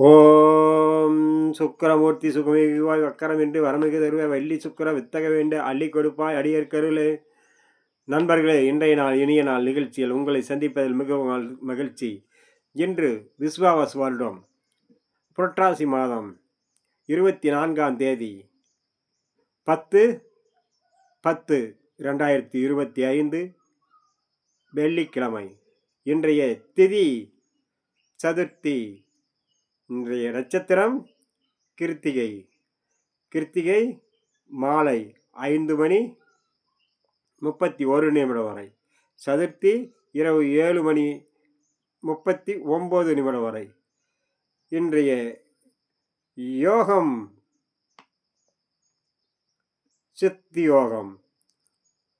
ஓம் சுக்கரமூர்த்தி சுகமிகுவாய் வக்கரம் என்று வரமிகு தருவாய் வள்ளி சுக்கர வித்தக வேண்டு அள்ளி கொடுப்பாய் அடியற்கருளே நண்பர்களே இன்றைய நாள் இனிய நாள் நிகழ்ச்சியில் உங்களை சந்திப்பதில் மிகவும் மகிழ்ச்சி இன்று விஸ்வாவாஸ் வருடம் புரட்டாசி மாதம் இருபத்தி நான்காம் தேதி பத்து பத்து ரெண்டாயிரத்தி இருபத்தி ஐந்து வெள்ளிக்கிழமை இன்றைய திதி சதுர்த்தி இன்றைய நட்சத்திரம் கிருத்திகை. கிருத்திகை மாலை ஐந்து மணி முப்பத்தி ஒரு நிமிடம் வரை. சதுர்த்தி இரவு ஏழு மணி முப்பத்தி ஒம்பது நிமிடம் வரை. இன்றைய யோகம். சித்தி யோகம்.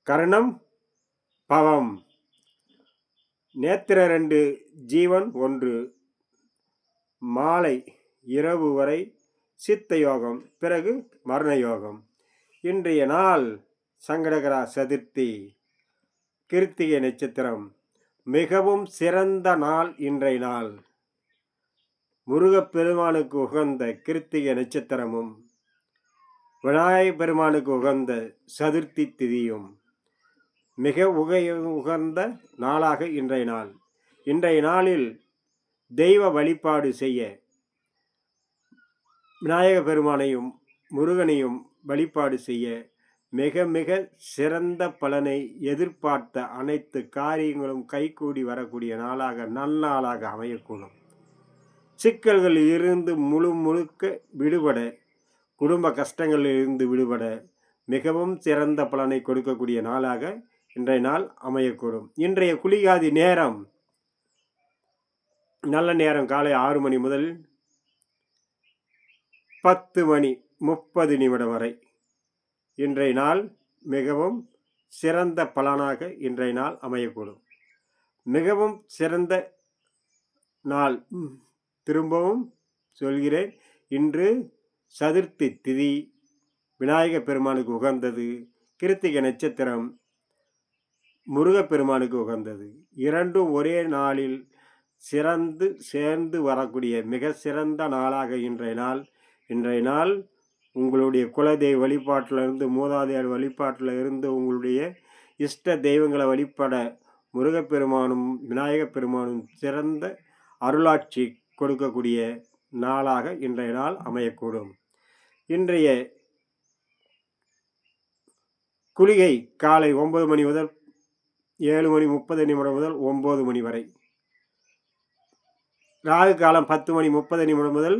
கரணம் பவம். நேத்திர ரெண்டு ஜீவன் ஒன்று. மாலை இரவு வரை சித்த யோகம் பிறகு மரண யோகம் இன்றைய நாள் சங்கடகரா சதுர்த்தி கிருத்திகை நட்சத்திரம். மிகவும் சிறந்த நாள் இன்றைய நாள். முருகப்பெருமானுக்கு உகந்த கிருத்திகை நட்சத்திரமும் விநாயகப் பெருமானுக்கு உகந்த சதுர்த்தி திதியும் மிக உகை உகந்த நாளாக இன்றைய நாள். இன்றைய நாளில் தெய்வ வழிபாடு செய்ய விநாயக பெருமானையும் முருகனையும் வழிபாடு செய்ய மிக மிக சிறந்த பலனை எதிர்பார்த்த அனைத்து காரியங்களும் கைகூடி வரக்கூடிய நாளாக நன்னாளாக அமையக்கூடும். சிக்கல்களில் இருந்து முழு முழுக்க விடுபட குடும்ப கஷ்டங்களில் இருந்து விடுபட மிகவும் சிறந்த பலனை கொடுக்கக்கூடிய நாளாக இன்றைய நாள் அமையக்கூடும். இன்றைய குளிகாதி நேரம் நல்ல நேரம் காலை ஆறு மணி முதல் பத்து மணி முப்பது நிமிடம் வரை. இன்றைய நாள் மிகவும் சிறந்த பலனாக இன்றைய நாள் அமையக்கூடும். மிகவும் சிறந்த நாள். திரும்பவும் சொல்கிறேன் இன்று சதுர்த்தி திதி. விநாயகப் பெருமானுக்கு உகந்தது. கிருத்திகை நட்சத்திரம் முருகப்பெருமானுக்கு உகந்தது. இரண்டும் ஒரே நாளில் சிறந்து சேர்ந்து வரக்கூடிய மிக சிறந்த நாளாக இன்றைய நாள். இன்றைய நாள் உங்களுடைய குலதெய்வ வழிபாட்டிலிருந்து மூதாதையர் வழிபாட்டில் இருந்து உங்களுடைய இஷ்ட தெய்வங்களை வழிபட முருகப்பெருமானும் விநாயகப் பெருமானும் சிறந்த அருளாட்சி கொடுக்கக்கூடிய நாளாக இன்றைய நாள் அமையக்கூடும். இன்றைய குளிகை காலை ஒன்பது மணி முதல் ஏழு மணி முப்பது நிமிடம் முதல் ஒம்பது மணி வரை. ராகு காலம் பத்து மணி முப்பது நிமிடம் முதல்